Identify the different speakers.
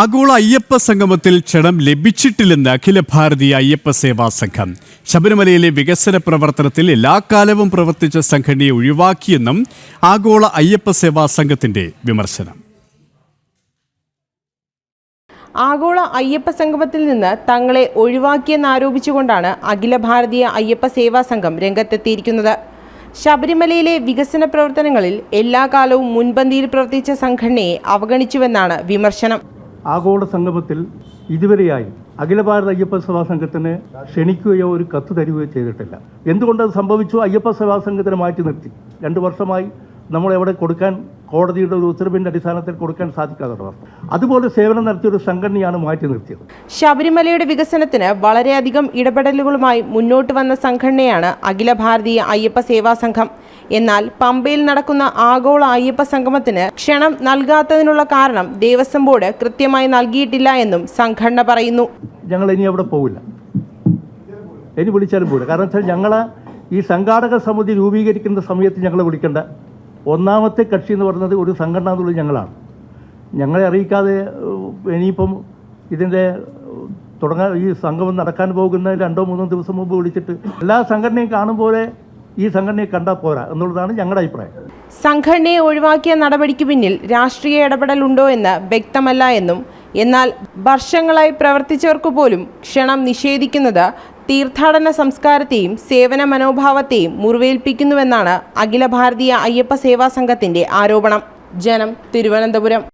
Speaker 1: ആഗോള അയ്യപ്പ സംഗമത്തിൽ ക്ഷണം ലഭിച്ചിട്ടില്ലെന്ന് അഖില ഭാരതീയ അയ്യപ്പ സേവാ സംഘം. ശബരിമലയിലെ വികസന പ്രവർത്തനത്തിൽ എല്ലാ കാലവും പ്രവർത്തിച്ച സംഘടനയെ ഒഴിവാക്കിയെന്നും ആഗോള അയ്യപ്പ സേവാ സംഘത്തിന്റെ വിമർശനം.
Speaker 2: ആഗോള അയ്യപ്പ സംഗമത്തിൽ നിന്ന് തങ്ങളെ ഒഴിവാക്കിയെന്നാരോപിച്ചുകൊണ്ടാണ് അഖില ഭാരതീയ അയ്യപ്പ സേവാ സംഘം രംഗത്തെത്തിയിരിക്കുന്നത്. ശബരിമലയിലെ വികസന പ്രവർത്തനങ്ങളിൽ എല്ലാ കാലവും മുൻപന്തിയിൽ പ്രവർത്തിച്ച സംഘടനയെ അവഗണിച്ചുവെന്നാണ് വിമർശനം.
Speaker 3: ആഗോള സംഗമത്തിൽ ഇതുവരെയായി അഖില ഭാരത അയ്യപ്പ സഭാ സംഘത്തിന് ക്ഷണിക്കുകയോ ഒരു കത്ത് തരികയോ ചെയ്തിട്ടില്ല. എന്തുകൊണ്ടത് സംഭവിച്ചു? അയ്യപ്പ സഭാ സംഘത്തിന് മാറ്റി നിർത്തി. രണ്ട് വർഷമായി നമ്മൾ എവിടെ കൊടുക്കാൻ കോടതിയുടെ ഒരു ഉത്തരവിന്റെ അടിസ്ഥാനത്തിൽ കൊടുക്കാൻ സാധിക്കാത്ത അതുപോലെ സേവനം നടത്തിയ ഒരു സംഘടനയാണ് മാറ്റി നിർത്തിയത്.
Speaker 2: ശബരിമലയുടെ വികസനത്തിന് വളരെയധികം ഇടപെടലുകളുമായി മുന്നോട്ട് വന്ന സംഘടനയാണ് അഖില ഭാരതീയ അയ്യപ്പ സേവാ സംഘം. എന്നാൽ പമ്പയിൽ നടക്കുന്ന ആഗോള അയ്യപ്പ സംഗമത്തിന് ക്ഷണം നൽകാത്തതിനുള്ള കാരണം ദേവസ്വം ബോർഡ് കൃത്യമായി നൽകിയിട്ടില്ല എന്നും സംഘടന പറയുന്നു.
Speaker 3: ഞങ്ങൾ ഇനി അവിടെ പോവില്ല. ഇനി വിളിച്ചാലും പോവില്ല. കാരണം വെച്ചാൽ ഞങ്ങൾ ഈ സംഘാടക സമിതി രൂപീകരിക്കുന്ന സമയത്ത് ഞങ്ങൾ വിളിക്കേണ്ട. ഒന്നാമത്തെ കക്ഷി എന്ന് പറയുന്നത് ഒരു സംഘടന എന്നുള്ളത് ഞങ്ങളാണ്. ഞങ്ങളെ അറിയിക്കാതെ ഇനിയിപ്പം ഇതിന്റെ തുടങ്ങാൻ ഈ സംഗമം നടക്കാൻ പോകുന്ന രണ്ടോ മൂന്നോ ദിവസം മുമ്പ് വിളിച്ചിട്ട് എല്ലാ സംഘടനയും കാണും ഈ സംഘടനയെ കണ്ടാൽ പോരാ എന്നുള്ളതാണ് ഞങ്ങളുടെ അഭിപ്രായം.
Speaker 2: സംഘടനയെ ഒഴിവാക്കിയ നടപടിക്ക് പിന്നിൽ രാഷ്ട്രീയ ഇടപെടൽ ഉണ്ടോ എന്ന് വ്യക്തമല്ല എന്നും എന്നാൽ വർഷങ്ങളായി പ്രവർത്തിച്ചവർക്ക് പോലും ക്ഷണം നിഷേധിക്കുന്നത് തീർത്ഥാടന സംസ്കാരത്തെയും സേവന മനോഭാവത്തെയും മുറിവേൽപ്പിക്കുന്നുവെന്നാണ് അഖില ഭാരതീയ അയ്യപ്പ സേവാ സംഘത്തിന്റെ ആരോപണം. ജനം തിരുവനന്തപുരം.